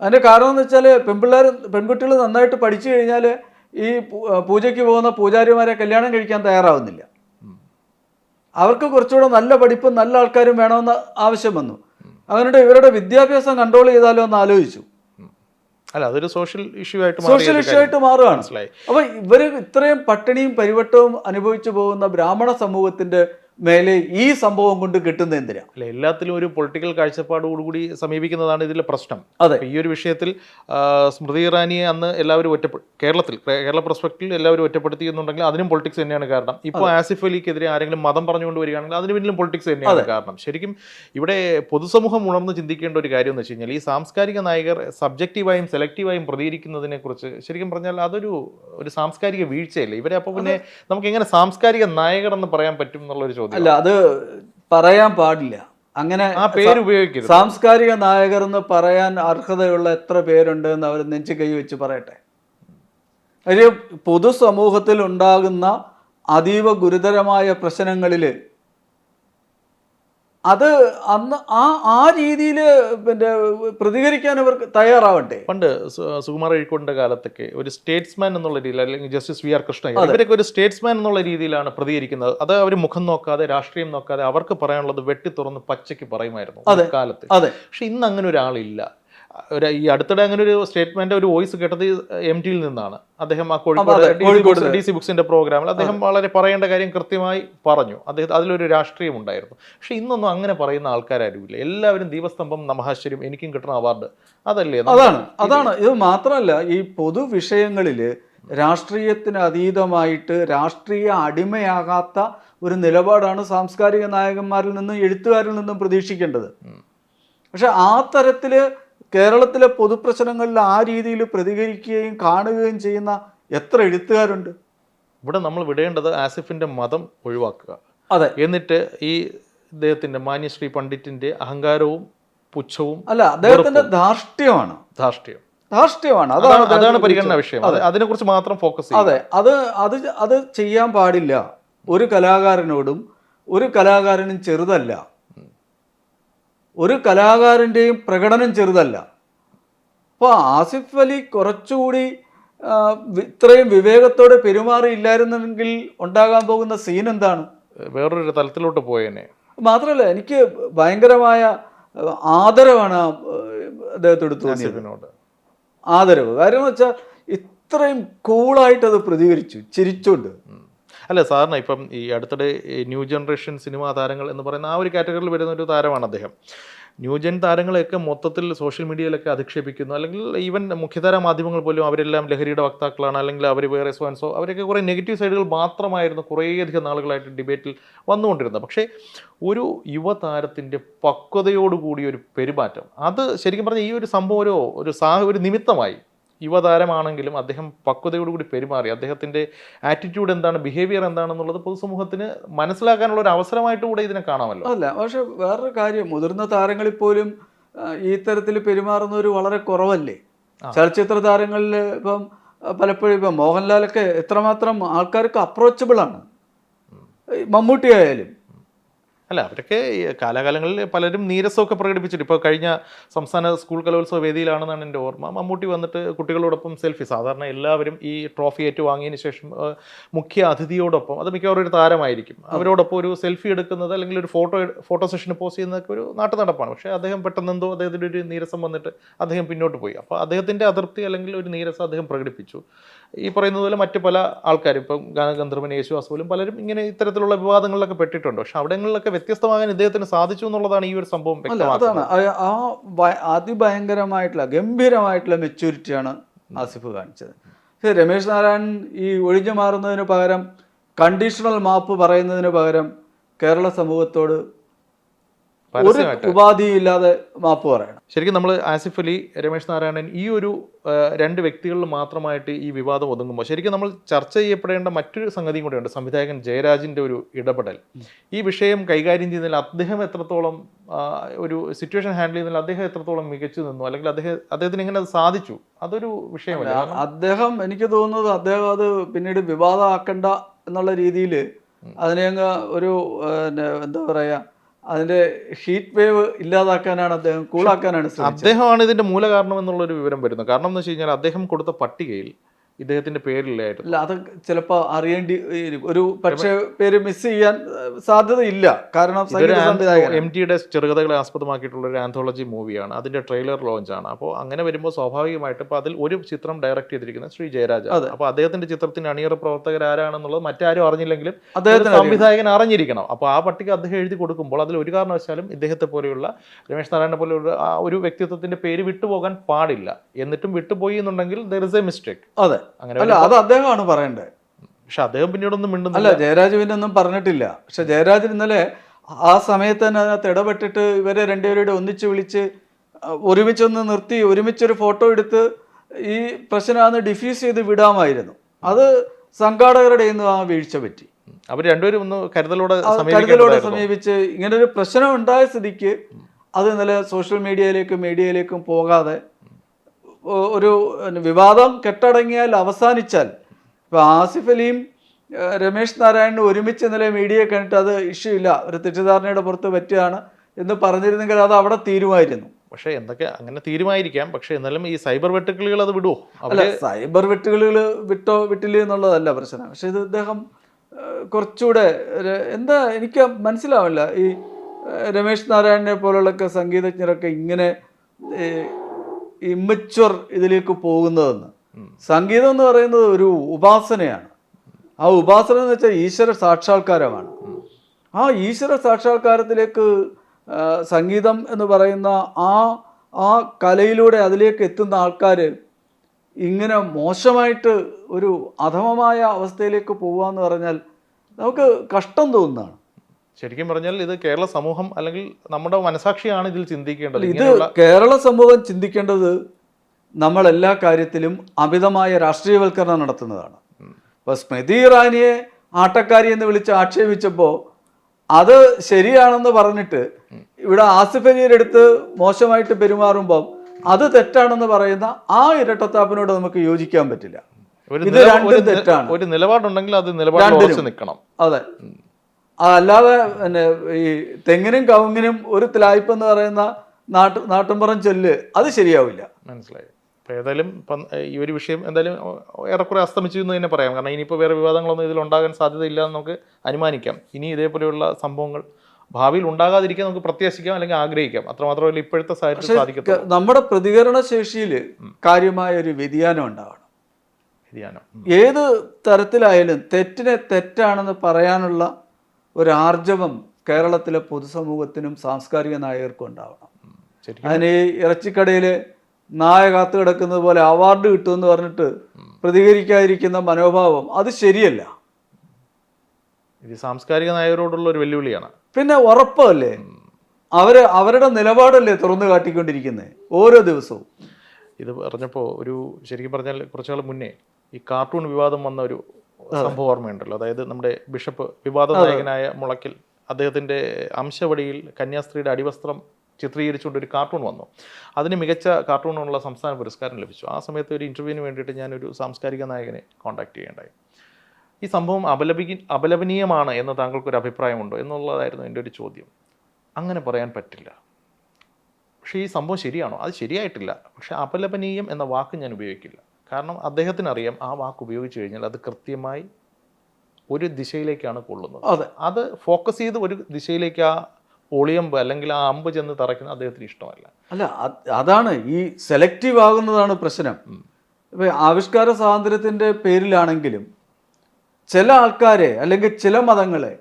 അതിന്റെ കാരണം എന്ന് വെച്ചാൽ പെൺപിള്ളേർ പെൺകുട്ടികൾ നന്നായിട്ട് പഠിച്ചു കഴിഞ്ഞാൽ ഈ പൂജയ്ക്ക് പോകുന്ന പൂജാരിമാരെ കല്യാണം കഴിക്കാൻ തയ്യാറാവുന്നില്ല. അവർക്ക് കുറച്ചുകൂടെ നല്ല പഠിപ്പും നല്ല ആൾക്കാരും വേണമെന്ന് ആവശ്യം വന്നു. അങ്ങനെ ഇവരുടെ വിദ്യാഭ്യാസം കൺട്രോൾ ചെയ്താലോ എന്ന് ആലോചിച്ചു. അല്ല അതൊരു സോഷ്യൽ ഇഷ്യൂ ആയിട്ട് സോഷ്യൽ ഇഷ്യൂ ആയിട്ട് മാറുകയാണ് മനസ്സിലായി. അപ്പൊ ഇവർ ഇത്രയും പട്ടിണിയും പരിവട്ടവും അനുഭവിച്ചു പോകുന്ന ബ്രാഹ്മണ സമൂഹത്തിന്റെ മേലെ ഈ സംഭവം കൊണ്ട് കിട്ടുന്ന എന്തിനാ? അല്ല എല്ലാത്തിലും ഒരു പൊളിറ്റിക്കൽ കാഴ്ചപ്പാടോടുകൂടി സമീപിക്കുന്നതാണ് ഇതിലെ പ്രശ്നം. അതെ. ഈ ഒരു വിഷയത്തിൽ സ്മൃതി ഇറാനിയെ അന്ന് എല്ലാവരും ഒറ്റപ്പെടുത്തി കേരളത്തിൽ കേരള പ്രൊസ്പെക്റ്റിൽ എല്ലാവരും ഒറ്റപ്പെടുത്തി എന്നുണ്ടെങ്കിൽ അതിനും പൊളിറ്റിക്സ് തന്നെയാണ് കാരണം. ഇപ്പോൾ ആസിഫ് അലിക്കെതിരെ ആരെങ്കിലും മതം പറഞ്ഞുകൊണ്ട് വരികയാണെങ്കിൽ അതിന് പിന്നിലും പൊളിറ്റിക്സ് തന്നെയാണ് കാരണം. ശരിക്കും ഇവിടെ പൊതുസമൂഹം ഉണർന്ന് ചിന്തിക്കേണ്ട ഒരു കാര്യം എന്ന് വെച്ച് കഴിഞ്ഞാൽ ഈ സാംസ്കാരിക നായകർ സബ്ജക്റ്റീവായും സെലക്റ്റീവായും പ്രതികരിക്കുന്നതിനെ കുറിച്ച് ശരിക്കും പറഞ്ഞാൽ അതൊരു ഒരു സാംസ്കാരിക വീഴ്ചയല്ലേ? ഇവരെ അപ്പോൾ പിന്നെ നമുക്ക് എങ്ങനെ സാംസ്കാരിക നായകർ എന്ന് പറയാൻ പറ്റും എന്നുള്ളൊരു ചോദ്യം. അല്ല അത് പറയാൻ പാടില്ല. അങ്ങനെ ആ പേര് ഉപയോഗിക്കരുത്. സാംസ്കാരിക നായകർ എന്ന് പറയാൻ അർഹതയുള്ള എത്ര പേരുണ്ട് എന്ന് അവർ നെഞ്ചു കൈ വെച്ച് പറയട്ടെ. ഒരു പൊതുസമൂഹത്തിൽ ഉണ്ടാകുന്ന അതീവ ഗുരുതരമായ പ്രശ്നങ്ങളിൽ അത് അന്ന് ആ ആ രീതിയിൽ പിന്നെ പ്രതികരിക്കാൻ അവർക്ക് തയ്യാറാവട്ടെ. പണ്ട് സുകുമാർ എഴുക്കോടിന്റെ കാലത്തൊക്കെ ഒരു സ്റ്റേറ്റ്സ്മാൻ എന്നുള്ള രീതിയിൽ അല്ലെങ്കിൽ ജസ്റ്റിസ് വി ആർ കൃഷ്ണ ഇവരൊക്കെ ഒരു സ്റ്റേറ്റ്സ്മാൻ എന്നുള്ള രീതിയിലാണ് പ്രതികരിക്കുന്നത്. അത് അവർ മുഖം നോക്കാതെ രാഷ്ട്രീയം നോക്കാതെ അവർക്ക് പറയാനുള്ളത് വെട്ടി തുറന്ന് പച്ചയ്ക്ക് പറയുമായിരുന്നു കാലത്ത് അതെ. പക്ഷെ ഇന്ന് അങ്ങനെ ഒരാളില്ല. ഒരു ഈ അടുത്തിടെ അങ്ങനെ ഒരു സ്റ്റേറ്റ്മെന്റ് ഒരു വോയിസ് കേട്ടത് എം ടിയിൽ നിന്നാണ്. അദ്ദേഹം ആ കോഴിക്കോട് ഡി സി ബുക്സിന്റെ പ്രോഗ്രാമിൽ അദ്ദേഹം വളരെ പറയേണ്ട കാര്യം കൃത്യമായി പറഞ്ഞു. അദ്ദേഹം അതിലൊരു രാഷ്ട്രീയം ഉണ്ടായിരുന്നു. പക്ഷെ ഇന്നൊന്നും അങ്ങനെ പറയുന്ന ആൾക്കാരാരുമില്ല. എല്ലാവരും ദീപസ്തംഭം നമഹാശ്വര്യം എനിക്കും കിട്ടുന്ന അവാർഡ്. അതല്ലേ? അതാണ് അതാണ്. ഇത് മാത്രമല്ല ഈ പൊതുവിഷയങ്ങളിൽ രാഷ്ട്രീയത്തിന് അതീതമായിട്ട് രാഷ്ട്രീയ അടിമയാകാത്ത ഒരു നിലപാടാണ് സാംസ്കാരിക നായകന്മാരിൽ നിന്നും എഴുത്തുകാരിൽ നിന്നും പ്രതീക്ഷിക്കേണ്ടത്. പക്ഷെ ആ തരത്തിൽ കേരളത്തിലെ പൊതുപ്രശ്നങ്ങളിൽ ആ രീതിയിൽ പ്രതികരിക്കുകയും കാണുകയും ചെയ്യുന്ന എത്ര എഴുത്തുകാരുണ്ട്? ഇവിടെ നമ്മൾ വിടേണ്ടത് ആസിഫിന്റെ മതം ഒഴിവാക്കുക. അതെ. എന്നിട്ട് ഈ ഇദ്ദേഹത്തിന്റെ മാന്യശ്രീ പണ്ഡിറ്റിന്റെ അഹങ്കാരവും പുച്ഛവും അല്ല അദ്ദേഹത്തിന്റെ ധാർഷ്ട്യമാണ്. ധാർഷ്ട്യം. ധാർഷ്ട്യമാണ്. അതാണ് അതാണ് പരിഗണന വിഷയം. അതെ അതിനെക്കുറിച്ച് മാത്രം ഫോക്കസ് ചെയ്യും അതെ. അത് അത് അത് ചെയ്യാൻ പാടില്ല. ഒരു കലാകാരനോടും ഒരു കലാകാരനും ചെറുതല്ല. ഒരു കലാകാരന്റെയും പ്രകടനം ചെറുതല്ല. അപ്പോൾ ആസിഫ് അലി കുറച്ചുകൂടി ഇത്രയും വിവേകത്തോടെ പെരുമാറിയില്ലായിരുന്നെങ്കിൽ ഉണ്ടാകാൻ പോകുന്ന സീൻ എന്താണ്? വേറൊരു തലത്തിലോട്ട് പോയേനെ. മാത്രമല്ല എനിക്ക് ഭയങ്കരമായ ആദരവാണ് അദ്ദേഹത്തോട് തോന്നിയത്. ആദരവ്. കാര്യം വെച്ചാൽ ഇത്രയും കൂളായിട്ട് അത് പ്രതികരിച്ചു ചിരിച്ചുകൊണ്ട്. അല്ല സാറിന് ഇപ്പം ഈ അടുത്തിടെ ന്യൂ ജനറേഷൻ സിനിമാ താരങ്ങൾ എന്ന് പറയുന്ന ആ ഒരു കാറ്റഗറിയിൽ വരുന്ന ഒരു താരമാണ് അദ്ദേഹം. ന്യൂ ന്യൂജൻ താരങ്ങളെയൊക്കെ മൊത്തത്തിൽ സോഷ്യൽ മീഡിയയിലൊക്കെ അധിക്ഷേപിക്കുന്നു. അല്ലെങ്കിൽ ഈവൻ മുഖ്യധാര മാധ്യമങ്ങൾ പോലും അവരെല്ലാം ലഹരിയുടെ വക്താക്കളാണ്. അല്ലെങ്കിൽ അവർ വേറെ സ്വാൻസോ അവരൊക്കെ കുറേ നെഗറ്റീവ് സൈഡുകൾ മാത്രമായിരുന്നു കുറേയധികം നാളുകളായിട്ട് ഡിബേറ്റിൽ വന്നുകൊണ്ടിരുന്നത്. പക്ഷേ ഒരു യുവതാരത്തിന്റെ പക്വതയോടുകൂടിയ ഒരു പെരുമാറ്റം അത് ശരിക്കും പറഞ്ഞാൽ ഈ ഒരു സംഭവം ഒരു ഒരു സാഹ ഒരു നിമിത്തമായി യുവതാരമാണെങ്കിലും അദ്ദേഹം പക്വതയോടുകൂടി പെരുമാറി. അദ്ദേഹത്തിന്റെ ആറ്റിറ്റ്യൂഡ് എന്താണ് ബിഹേവിയർ എന്താണെന്നുള്ളത് പൊതുസമൂഹത്തിന് മനസ്സിലാക്കാനുള്ള ഒരു അവസരമായിട്ട് കൂടെ ഇതിനെ കാണാമല്ലോ. അല്ല പക്ഷെ വേറൊരു കാര്യം മുതിർന്ന താരങ്ങളിൽ പോലും ഈ തരത്തിൽ പെരുമാറുന്നവർ വളരെ കുറവല്ലേ? ചലച്ചിത്ര താരങ്ങളിൽ ഇപ്പം പലപ്പോഴും ഇപ്പം മോഹൻലാലൊക്കെ എത്രമാത്രം ആൾക്കാർക്ക് അപ്രോച്ചബിൾ ആണ്. മമ്മൂട്ടി ആയാലും. അല്ല അവരൊക്കെ കാലാകാലങ്ങളിൽ പലരും നീരസമൊക്കെ പ്രകടിപ്പിച്ചിട്ട് ഇപ്പോൾ കഴിഞ്ഞ സംസ്ഥാന സ്കൂൾ കലോത്സവ വേദിയിലാണെന്നാണ് എന്റെ ഓർമ്മ. മമ്മൂട്ടി വന്നിട്ട് കുട്ടികളോടൊപ്പം സെൽഫി. സാധാരണ എല്ലാവരും ഈ ട്രോഫി ഏറ്റുവാങ്ങിയതിന് ശേഷം മുഖ്യ അതിഥിയോടൊപ്പം അത് മിക്കവാറും ഒരു താരമായിരിക്കും. അവരോടൊപ്പം ഒരു സെൽഫി എടുക്കുന്നത് അല്ലെങ്കിൽ ഒരു ഫോട്ടോ ഫോട്ടോ സെഷന് പോസ്റ്റ് ചെയ്യുന്നതൊക്കെ ഒരു നാട്ടു നടപ്പാണ് പക്ഷേ അദ്ദേഹം പെട്ടെന്ന് എന്തോ അദ്ദേഹത്തിന്റെ ഒരു നീരസം വന്നിട്ട് അദ്ദേഹം പിന്നോട്ട് പോയി. അപ്പോൾ അദ്ദേഹത്തിന്റെ അതൃപ്തി അല്ലെങ്കിൽ ഒരു നീരസം അദ്ദേഹം പ്രകടിപ്പിച്ചു. ഈ പറയുന്നത് പോലെ മറ്റ് പല ആൾക്കാരും ഇപ്പം ഗാനഗന്ധർവൻ യേശുദാസ് പോലും പലരും ഇങ്ങനെ ഇത്തരത്തിലുള്ള വിവാദങ്ങളിലൊക്കെ പെട്ടിട്ടുണ്ട്. പക്ഷേ അവിടങ്ങളിലൊക്കെ വ്യത്യസ്തമാകാൻ ഇദ്ദേഹത്തിന് സാധിച്ചു എന്നുള്ളതാണ് ഈ ഒരു സംഭവം അതാണ്. ആ- അതിഭയങ്കരമായിട്ടുള്ള ഗംഭീരമായിട്ടുള്ള മെച്യൂരിറ്റിയാണ് ആസിഫ് കാണിച്ചത്. രമേശ് നാരായണൻ ഈ ഒഴിഞ്ഞു മാറുന്നതിന് പകരം കണ്ടീഷണൽ മാപ്പ് പറയുന്നതിന് പകരം കേരള സമൂഹത്തോട് ഒരു ഉപാധിയില്ലാതെ മാപ്പ് പറയണം. ശരിക്കും നമ്മൾ ആസിഫ് അലി രമേശ് നാരായണൻ ഈ ഒരു രണ്ട് വ്യക്തികളിൽ മാത്രമായിട്ട് ഈ വിവാദം ഒതുങ്ങുമ്പോൾ ശരിക്കും നമ്മൾ ചർച്ച ചെയ്യപ്പെടേണ്ട മറ്റൊരു സംഗതിയും കൂടെയുണ്ട്. സംവിധായകൻ ജയരാജിന്റെ ഒരു ഇടപെടൽ. ഈ വിഷയം കൈകാര്യം ചെയ്യുന്നതിൽ അദ്ദേഹം എത്രത്തോളം ഒരു സിറ്റുവേഷൻ ഹാൻഡിൽ ചെയ്യുന്നതിൽ അദ്ദേഹം എത്രത്തോളം മികച്ചു നിന്നു? അല്ലെങ്കിൽ അദ്ദേഹം അദ്ദേഹത്തിന് എങ്ങനെ അത് സാധിച്ചു? അതൊരു വിഷയമല്ല. അദ്ദേഹം എനിക്ക് തോന്നുന്നത് അദ്ദേഹം അത് പിന്നീട് വിവാദമാക്കണ്ട എന്നുള്ള രീതിയിൽ അതിനെ അങ്ങ് ഒരു എന്താ പറയാ അതിന്റെ ഹീറ്റ് വേവ് ഇല്ലാതാക്കാനാണ് അദ്ദേഹം കൂളാക്കാനാണ് അദ്ദേഹമാണ് ഇതിന്റെ മൂലകാരണം എന്നുള്ളൊരു വിവരം വരുന്നത്. കാരണം എന്ന് വെച്ച് കഴിഞ്ഞാൽ അദ്ദേഹം കൊടുത്ത പട്ടികയിൽ ഇദ്ദേഹത്തിന്റെ പേരില്ലായിരുന്നു. അല്ല അത് ചിലപ്പോ അറിയേണ്ടി ഒരു പക്ഷേ പേര് മിസ് ചെയ്യാൻ സാധ്യതയില്ല. കാരണം എം ടിയുടെ ചെറുകഥകളെ ആസ്പദമാക്കിയിട്ടുള്ള ഒരു ആന്തോളജി മൂവിയാണ് അതിന്റെ ട്രെയിലർ ലോഞ്ച് ആണ്. അപ്പോൾ അങ്ങനെ വരുമ്പോൾ സ്വാഭാവികമായിട്ട് ഇപ്പോൾ അതിൽ ഒരു ചിത്രം ഡയറക്ട് ചെയ്തിരിക്കുന്നത് ശ്രീ ജയരാജ അപ്പൊ അപ്പോൾ അദ്ദേഹത്തിന്റെ ചിത്രത്തിന്റെ അണിയറ പ്രവർത്തകർ ആരാണെന്നുള്ളത് മറ്റാരും അറിഞ്ഞില്ലെങ്കിലും അദ്ദേഹത്തിന് സംവിധായകൻ അറിഞ്ഞിരിക്കണം. അപ്പോൾ ആ പട്ടിക അദ്ദേഹം എഴുതി കൊടുക്കുമ്പോൾ അതിൽ ഒരു കാരണവശാലും ഇദ്ദേഹത്തെ പോലെയുള്ള രമേശ് നാരായണനെ പോലെയുള്ള ആ ഒരു വ്യക്തിത്വത്തിന്റെ പേര് വിട്ടുപോകാൻ പാടില്ല. എന്നിട്ടും വിട്ടുപോയി എന്നുണ്ടെങ്കിൽ ദർ ഇസ് എ മിസ്റ്റേക്ക് അതെ. അങ്ങനെ അല്ല അത് അദ്ദേഹമാണ് പറയേണ്ടത് പക്ഷെ അദ്ദേഹം പിന്നീടൊന്നും അല്ല മിണ്ടുന്നില്ല ജയരാജുവിന്റെ ഒന്നും പറഞ്ഞിട്ടില്ല. പക്ഷെ ജയരാജൻ ഇന്നലെ ആ സമയത്ത് തന്നെ അതിനകത്ത് ഇടപെട്ടിട്ട് ഇവരെ രണ്ടുപേരുടെ ഒന്നിച്ച് വിളിച്ച് ഒരുമിച്ചൊന്ന് നിർത്തി ഒരുമിച്ചൊരു ഫോട്ടോ എടുത്ത് ഈ പ്രശ്നം ഡിഫ്യൂസ് ചെയ്ത് വിടാമായിരുന്നു. അത് സംഘാടകരുടെ നിന്ന് ആ വീഴ്ച പറ്റി. അവർ രണ്ടുപേരും ഒന്ന് കരുതലോടെ കരുതലോടെ. സമീപിച്ച് ഇങ്ങനെ ഒരു പ്രശ്നം ഉണ്ടായ സ്ഥിതിക്ക് അത് ഇന്നലെ സോഷ്യൽ മീഡിയയിലേക്കും മീഡിയയിലേക്കും പോകാതെ ഒരു വിവാദം കെട്ടടങ്ങിയാൽ അവസാനിച്ചാൽ ഇപ്പൊ ആസിഫ് അലിയും രമേശ് നാരായണനും ഒരുമിച്ച് ഇന്നലെ മീഡിയയെ കണ്ടിട്ട് അത് ഇഷ്യൂ ഇല്ല. ഒരു തെറ്റിദ്ധാരണയുടെ പുറത്ത് പറ്റിയാണ് എന്ന് പറഞ്ഞിരുന്നെങ്കിൽ അത് അവിടെ തീരുമായിരുന്നു. പക്ഷെ എന്തൊക്കെ അങ്ങനെ തീരുമാനിക്കാം പക്ഷെ എന്നാലും ഈ സൈബർ വെട്ടുക്കിളികൾ അത് വിടുവോ? അല്ല സൈബർ വെട്ടുകളികൾ വിട്ടോ വിട്ടില്ല എന്നുള്ളതല്ല പ്രശ്നം. പക്ഷെ ഇത് ഇദ്ദേഹം കുറച്ചുകൂടെ എന്താ എനിക്ക് മനസ്സിലാവില്ല. ഈ രമേശ് നാരായണനെ പോലുള്ളൊക്കെ സംഗീതജ്ഞരൊക്കെ ഇങ്ങനെ ഇമ്മച്വർ ഇതിലേക്ക് പോകുന്നതെന്ന്. സംഗീതം എന്ന് പറയുന്നത് ഒരു ഉപാസനയാണ്. ആ ഉപാസന എന്ന് വെച്ചാൽ ഈശ്വര സാക്ഷാത്കാരമാണ്. ആ ഈശ്വര സാക്ഷാത്കാരത്തിലേക്ക് സംഗീതം എന്ന് പറയുന്ന ആ ആ കലയിലൂടെ അതിലേക്ക് എത്തുന്ന ആൾക്കാർ ഇങ്ങനെ മോശമായിട്ട് ഒരു അധമമായ അവസ്ഥയിലേക്ക് പോവാന്ന് പറഞ്ഞാൽ നമുക്ക് കഷ്ടം തോന്നുന്നതാണ്. ശരിക്കും പറഞ്ഞാൽ ഇത് കേരള സമൂഹം അല്ലെങ്കിൽ നമ്മുടെ മനസാക്ഷിയാണ് ഇതിൽ ചിന്തിക്കേണ്ടത്. ഇത് കേരള സമൂഹം ചിന്തിക്കേണ്ടത് നമ്മൾ എല്ലാ കാര്യത്തിലും അമിതമായ രാഷ്ട്രീയവൽക്കരണം നടത്തുന്നതാണ്. ഇപ്പൊ സ്മൃതി ഇറാനിയെ ആട്ടക്കാരി എന്ന് വിളിച്ച് ആക്ഷേപിച്ചപ്പോൾ അത് ശരിയാണെന്ന് പറഞ്ഞിട്ട് ഇവിടെ ആസിഫ് അലിയുടെ മോശമായിട്ട് പെരുമാറുമ്പോൾ അത് തെറ്റാണെന്ന് പറയുന്ന ആ ഇരട്ടത്താപ്പിനോട് നമുക്ക് യോജിക്കാൻ പറ്റില്ല. ഇത് രണ്ടും തെറ്റാണ്. ഒരു നിലപാടുണ്ടെങ്കിൽ അത് നിലപാട്. നിൽക്കണം. അതെ. അല്ലാതെ പിന്നെ ഈ തെങ്ങിനും കവുങ്ങിനും ഒരു തിലായ്പ് എന്ന് പറയുന്ന നാട്ടു നാട്ടുംപുറം ചൊല്ല് അത് ശരിയാവില്ല. മനസ്സിലായി. അപ്പോൾ ഏതായാലും ഇപ്പം ഈ ഒരു വിഷയം എന്തായാലും ഏറെക്കുറെ അസ്തമിച്ചു എന്ന് തന്നെ പറയാം. കാരണം ഇനിയിപ്പോൾ വേറെ വിവാദങ്ങളൊന്നും ഇതിൽ ഉണ്ടാകാൻ സാധ്യതയില്ല എന്ന് നമുക്ക് അനുമാനിക്കാം. ഇനി ഇതേപോലെയുള്ള സംഭവങ്ങൾ ഭാവിയിൽ ഉണ്ടാകാതിരിക്കാൻ നമുക്ക് പ്രത്യാശിക്കാം അല്ലെങ്കിൽ ആഗ്രഹിക്കാം. അത്രമാത്രമല്ല ഇപ്പോഴത്തെ സാഹചര്യം സാധിക്കും നമ്മുടെ പ്രതികരണ ശേഷിയിൽ കാര്യമായ ഒരു വ്യതിയാനം ഉണ്ടാവണം. വ്യതിയാനം. ഏത് തരത്തിലായാലും തെറ്റിനെ തെറ്റാണെന്ന് പറയാനുള്ള ഒരു ആർജവം കേരളത്തിലെ പൊതുസമൂഹത്തിനും സാംസ്കാരിക നായകർക്കും ഉണ്ടാവണം. അതിന് ഈ ഇറച്ചിക്കടയിൽ നായ കാത്തു കിടക്കുന്നത് പോലെ അവാർഡ് കിട്ടുമെന്ന് പറഞ്ഞിട്ട് പ്രതികരിക്കാതിരിക്കുന്ന മനോഭാവം അത് ശരിയല്ല. ഇത് സാംസ്കാരിക നായകരോടുള്ള ഒരു വെല്ലുവിളിയാണ്. പിന്നെ ഉറപ്പല്ലേ? അവർ അവരുടെ നിലപാടല്ലേ തുറന്നു കാട്ടിക്കൊണ്ടിരിക്കുന്നത് ഓരോ ദിവസവും. ഇത് പറഞ്ഞപ്പോൾ ഒരു ശരിക്കും പറഞ്ഞാൽ കുറച്ചുകാലം മുന്നേ ഈ കാർട്ടൂൺ വിവാദം വന്ന ഒരു സംഭവം ഓർമ്മയുണ്ടല്ലോ. അതായത് നമ്മുടെ ബിഷപ്പ് വിവാദ നായകനായ മുളക്കിൽ അദ്ദേഹത്തിന്റെ അംശവടിയിൽ കന്യാസ്ത്രീയുടെ അടിവസ്ത്രം ചിത്രീകരിച്ചുകൊണ്ട് ഒരു കാർട്ടൂൺ വന്നു. അതിന് മികച്ച കാർട്ടൂണിനുള്ള സംസ്ഥാന പുരസ്കാരം ലഭിച്ചു. ആ സമയത്ത് ഒരു ഇന്റർവ്യൂവിന് വേണ്ടിയിട്ട് ഞാനൊരു സാംസ്കാരിക നായകനെ കോൺടാക്ട് ചെയ്യേണ്ടായി ഈ സംഭവം അപലപി അപലപനീയമാണ് എന്ന് താങ്കൾക്കൊരു അഭിപ്രായമുണ്ടോ എന്നുള്ളതായിരുന്നു എന്റെ ഒരു ചോദ്യം. അങ്ങനെ പറയാൻ പറ്റില്ല. പക്ഷേ ഈ സംഭവം ശരിയാണോ? അത് ശരിയായിട്ടില്ല. പക്ഷേ അപലപനീയം എന്ന വാക്ക് ഞാൻ ഉപയോഗിക്കില്ല. കാരണം അദ്ദേഹത്തിന് അറിയാം ആ വാക്ക് ഉപയോഗിച്ച് കഴിഞ്ഞാൽ അത് കൃത്യമായി ഒരു ദിശയിലേക്കാണ് കൊള്ളുന്നത്. അതെ. അത് ഫോക്കസ് ചെയ്ത് ഒരു ദിശയിലേക്ക് ആ ഒളിയമ്പ് അല്ലെങ്കിൽ ആ അമ്പ് ചെന്ന് തറയ്ക്കുന്നത് അദ്ദേഹത്തിന് ഇഷ്ടമല്ല. അല്ല അതാണ് ഈ സെലക്റ്റീവ് ആകുന്നതാണ് പ്രശ്നം. ഇപ്പൊ ആവിഷ്കാര സ്വാതന്ത്ര്യത്തിന്റെ പേരിലാണെങ്കിലും ചില ആൾക്കാരെ അല്ലെങ്കിൽ ചില മതങ്ങളെ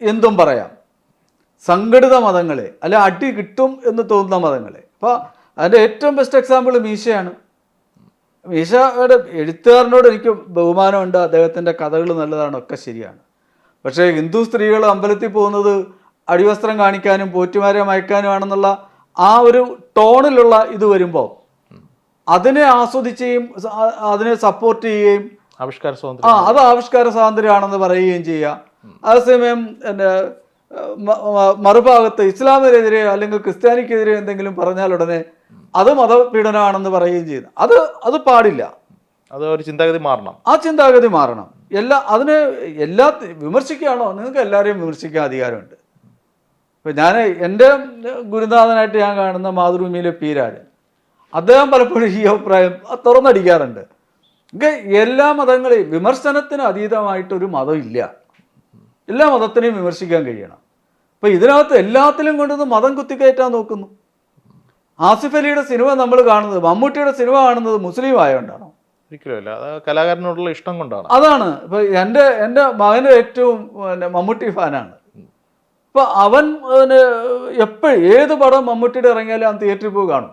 എന്തും പറയാം. സംഘടിത മതങ്ങളെ അല്ലെ അടി കിട്ടും എന്ന് തോന്നുന്ന മതങ്ങളെ. അപ്പോൾ അതിന്റെ ഏറ്റവും ബെസ്റ്റ് എക്സാമ്പിൾ മീശയാണ്. മീശയുടെ എഴുത്തുകാരനോട് എനിക്ക് ബഹുമാനമുണ്ട്. അദ്ദേഹത്തിന്റെ കഥകൾ നല്ലതാണ് ഒക്കെ ശരിയാണ്. പക്ഷേ ഹിന്ദു സ്ത്രീകൾ അമ്പലത്തിൽ പോകുന്നത് അടിവസ്ത്രം കാണിക്കാനും പോറ്റുമാരെ മയക്കാനും ആണെന്നുള്ള ആ ഒരു ടോണിലുള്ള ഇത് വരുമ്പോൾ അതിനെ ആസ്വദിക്കുകയും അതിനെ സപ്പോർട്ട് ചെയ്യുകയും ആവിഷ്കാര സ്വാതന്ത്ര്യം. ആ അത് ആവിഷ്കാര സ്വാതന്ത്ര്യമാണെന്ന് പറയുകയും ചെയ്യുക അതേസമയം എന്റെ മറുഭാഗത്ത് ഇസ്ലാമിനെതിരെ അല്ലെങ്കിൽ ക്രിസ്ത്യാനിക്കെതിരെ എന്തെങ്കിലും പറഞ്ഞാൽ ഉടനെ അത് മതപീഡനമാണെന്ന് പറയുകയും ചെയ്യുന്നു. അത് അത് പാടില്ല. അത് ഒരു ചിന്താഗതി മാറണം. ആ ചിന്താഗതി മാറണം. എല്ലാ അതിന് എല്ലാ വിമർശിക്കുകയാണോ? നിങ്ങൾക്ക് എല്ലാവരെയും വിമർശിക്കാൻ അധികാരമുണ്ട്. ഇപ്പം ഞാൻ എന്റെ ഗുരുനാഥനായിട്ട് ഞാൻ കാണുന്ന മാതൃഭൂമിയിലെ പീരാട് അദ്ദേഹം പലപ്പോഴും ഈ അഭിപ്രായം തുറന്നടിക്കാറുണ്ട്. എല്ലാ മതങ്ങളെയും വിമർശനത്തിന് അതീതമായിട്ടൊരു മതം ഇല്ല എല്ലാ മതത്തിനെയും വിമർശിക്കാൻ കഴിയണം. അപ്പം ഇതിനകത്ത് എല്ലാത്തിലും കൊണ്ടുവന്ന് മതം കുത്തിക്കയറ്റാൻ നോക്കുന്നു. ആസിഫ് അലിയുടെ സിനിമ നമ്മൾ കാണുന്നത് മമ്മൂട്ടിയുടെ സിനിമ കാണുന്നത് മുസ്ലിം ആയതുകൊണ്ടാണോ ഒരിക്കലുമല്ല അത് കലാകാരനോടുള്ള ഇഷ്ടം കൊണ്ടാണ്. അതാണ്. ഇപ്പൊ എന്റെ എന്റെ മകന് ഏറ്റവും പിന്നെ മമ്മൂട്ടി ഫാനാണ്. ഇപ്പൊ അവൻ എപ്പോഴും ഏത് പടം മമ്മൂട്ടിയുടെ ഇറങ്ങിയാലും അവൻ തിയേറ്ററിൽ പോയി കാണും.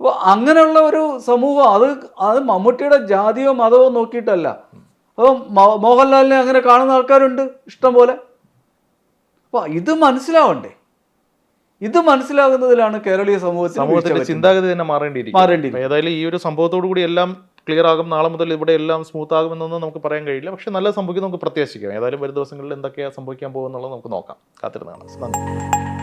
അപ്പോൾ അങ്ങനെയുള്ള ഒരു സമൂഹം അത് അത് മമ്മൂട്ടിയുടെ ജാതിയോ മതമോ നോക്കിയിട്ടല്ല. അപ്പം മോഹൻലാലിനെ അങ്ങനെ കാണുന്ന ആൾക്കാരുണ്ട് ഇഷ്ടം പോലെ. അപ്പോൾ ഇത് മനസ്സിലാവണ്ടേ? ഇത് മനസ്സിലാകുന്നതിലാണ് കേരളീയ സമൂഹത്തിൽ സമൂഹത്തിന്റെ ചിന്താഗതി തന്നെ മാറേണ്ടിയിരിക്കും മാറേണ്ടിയിരിക്കും. ഏതായാലും ഈ ഒരു സംഭവത്തോടു കൂടി എല്ലാം ക്ലിയർ ആകും. നാളെ മുതൽ ഇവിടെ എല്ലാം സ്മൂത്ത് ആകുമെന്നൊന്നും നമുക്ക് പറയാൻ കഴിയില്ല. പക്ഷെ നല്ല സംഭവിക്കും നമുക്ക് പ്രത്യാശിക്കാം. ഏതായാലും വരും ദിവസങ്ങളിൽ എന്തൊക്കെയാണ് സംഭവിക്കാൻ പോകുന്നുള്ളത് നമുക്ക് നോക്കാം. കാത്തിരുന്നാണ് നന്ദി.